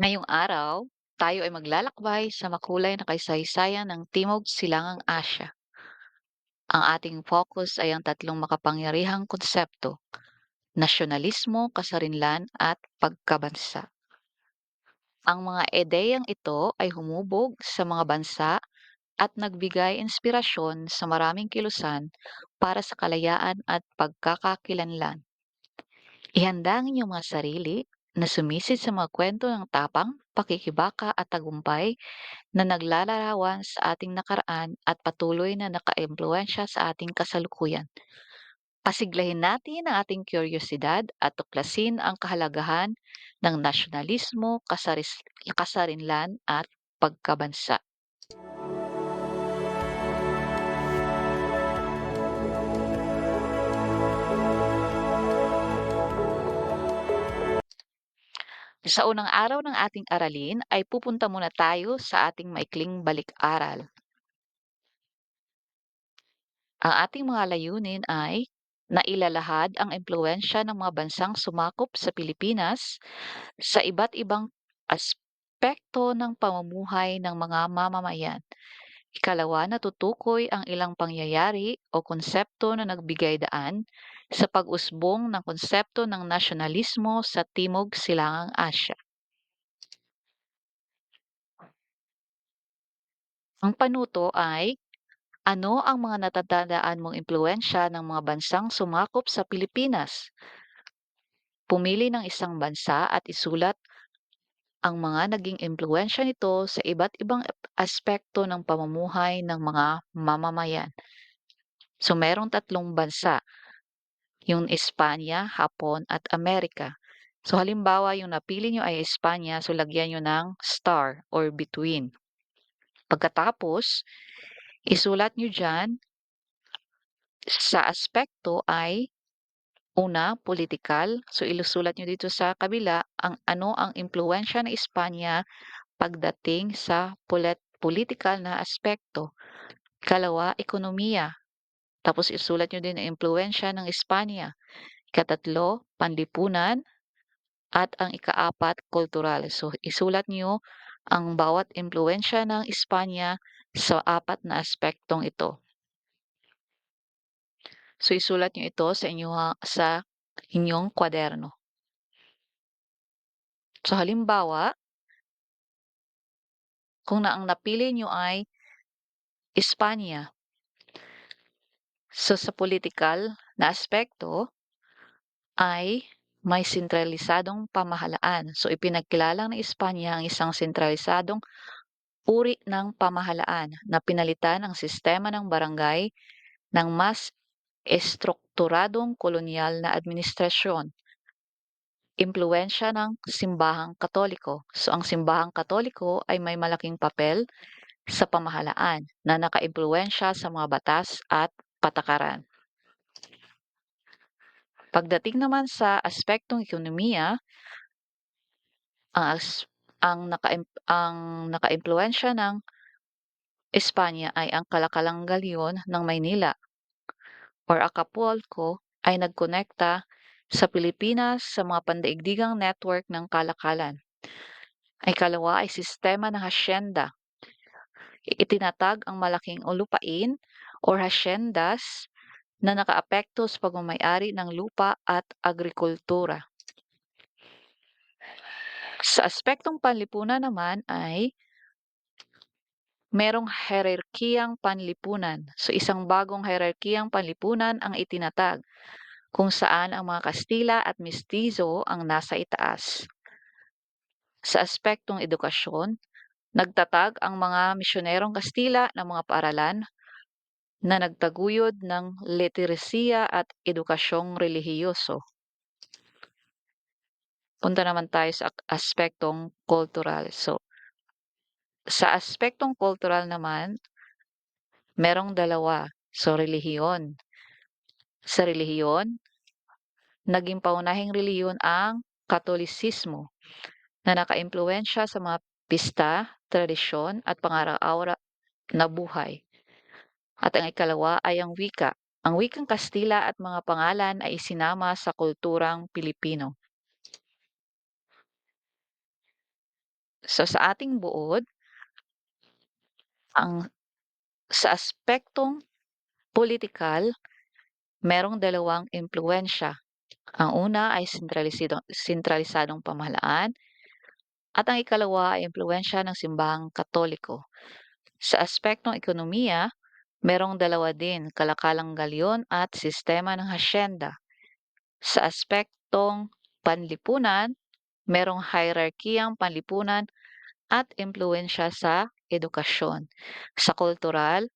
Ngayong araw, tayo ay maglalakbay sa makulay na kasaysayan ng Timog Silangang Asya. Ang ating focus ay ang tatlong makapangyarihang konsepto, nasyonalismo, kasarinlan at pagkabansa. Ang mga ideyang ito ay humubog sa mga bansa at nagbigay inspirasyon sa maraming kilusan para sa kalayaan at pagkakakilanlan. Ihanda ang inyong mga sarili na sumisid sa mga kwento ng tapang, pakikibaka at tagumpay na naglalarawan sa ating nakaraan at patuloy na nakaimpluwensya sa ating kasalukuyan. Pasiglahin natin ang ating kuryosidad at tuklasin ang kahalagahan ng nasyonalismo, kasaris, kasarinlan at pagkabansa. Sa unang araw ng ating aralin ay pupunta muna tayo sa ating maikling balik-aral. Ang ating mga layunin ay nailalahad ang impluensya ng mga bansang sumakop sa Pilipinas sa iba't ibang aspekto ng pamumuhay ng mga mamamayan. Ikalawa, natutukoy ang ilang pangyayari o konsepto na nagbigay daan sa pag-usbong ng konsepto ng nasyonalismo sa Timog Silangang Asya. Ang panuto ay ano ang mga natatandaan mong impluensya ng mga bansang sumakop sa Pilipinas? Pumili ng isang bansa at isulat ang mga naging impluensya nito sa iba't ibang aspekto ng pamumuhay ng mga mamamayan. So merong tatlong bansa, yung Espanya, Hapon at Amerika. So halimbawa yung napili nyo ay Espanya, so lagyan nyo ng star or between. Pagkatapos, isulat nyo dyan sa aspekto ay una, politikal. So ilusulat nyo dito sa kabila ang ano ang impluensya ng Espanya pagdating sa pulit politikal na aspekto. Kalawa, ekonomiya. Tapos isulat nyo din ang impluensya ng Espanya. Ikatatlo, panlipunan. At ang ikaapat, kultural. So isulat nyo ang bawat impluensya ng Espanya sa apat na aspektong ito. So isulat nyo ito sa inyong sa inyong kwaderno. So halimbawa, kung na ang napili nyo ay Espanya. So sa political na aspekto ay may sentralisadong pamahalaan. So ipinagkilala ng Espanya ang isang sentralisadong uri ng pamahalaan na pinalitan ang sistema ng barangay ng mas estrukturadong kolonyal na administrasyon. Impluensya ng simbahang katoliko. So ang simbahang katoliko ay may malaking papel sa pamahalaan na nakaimpluensya sa mga batas at patakaran. Pagdating naman sa aspektong ekonomiya, as, ang naka ang nakaimpluwensya ng Espanya ay ang kalakalang galyon ng Maynila or Acapulco ay nagkonekta sa Pilipinas sa mga pandaigdigang network ng kalakalan. Ay kalawa ay sistema ng hasyenda. Itinatag ang malaking lupain or hasyendas na nakaapekto sa pagmamayari ng lupa at agrikultura. Sa aspektong panlipunan naman ay merong hierarkiyang panlipunan. So isang bagong hierarkiyang panlipunan ang itinatag kung saan ang mga Kastila at Mestizo ang nasa itaas. Sa aspektong edukasyon, nagtatag ang mga misyonerong Kastila ng mga paaralan na nagtaguyod ng literasiya at edukasyong relihiyoso. Punta naman tayo sa aspektong cultural. So, sa aspektong cultural naman, merong dalawa. So, relihiyon. Sa relihiyon, naging paunahing relihiyon ang Katolisismo na nakaimpluwensya sa mga pista, tradisyon at pangaraw-araw na buhay. At ang ikalawa ay ang wika. Ang wikang Kastila at mga pangalan ay isinama sa kulturang Pilipino. So, sa ating buod ang sa aspektong pulitikal, merong dalawang impluwensiya. Ang una ay sentralisido sentralisadong pamahalaan at ang ikalawa ay impluwensiya ng simbahang Katoliko. Sa aspektong ekonomiya, merong dalawa din, kalakalang galyon at sistema ng hasyenda. Sa aspektong panlipunan, merong hierarkiyang panlipunan at impluwensiya sa edukasyon. Sa kultural,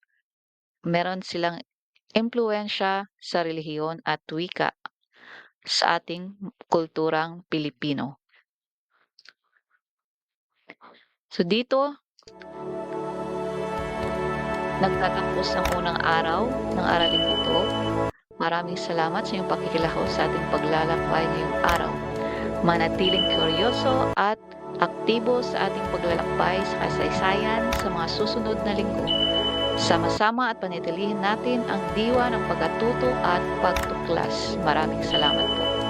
meron silang impluwensiya sa relihiyon at wika sa ating kulturang Pilipino. So, dito nagtatapos ang unang araw ng aralin ito. Maraming salamat sa iyong pakikilahok sa ating paglalakbay ngayong araw. Manatiling kuryoso at aktibo sa ating paglalakbay sa kasaysayan sa mga susunod na linggo. Sama-sama at panitilihin natin ang diwa ng pagkatuto at pagtuklas. Maraming salamat po.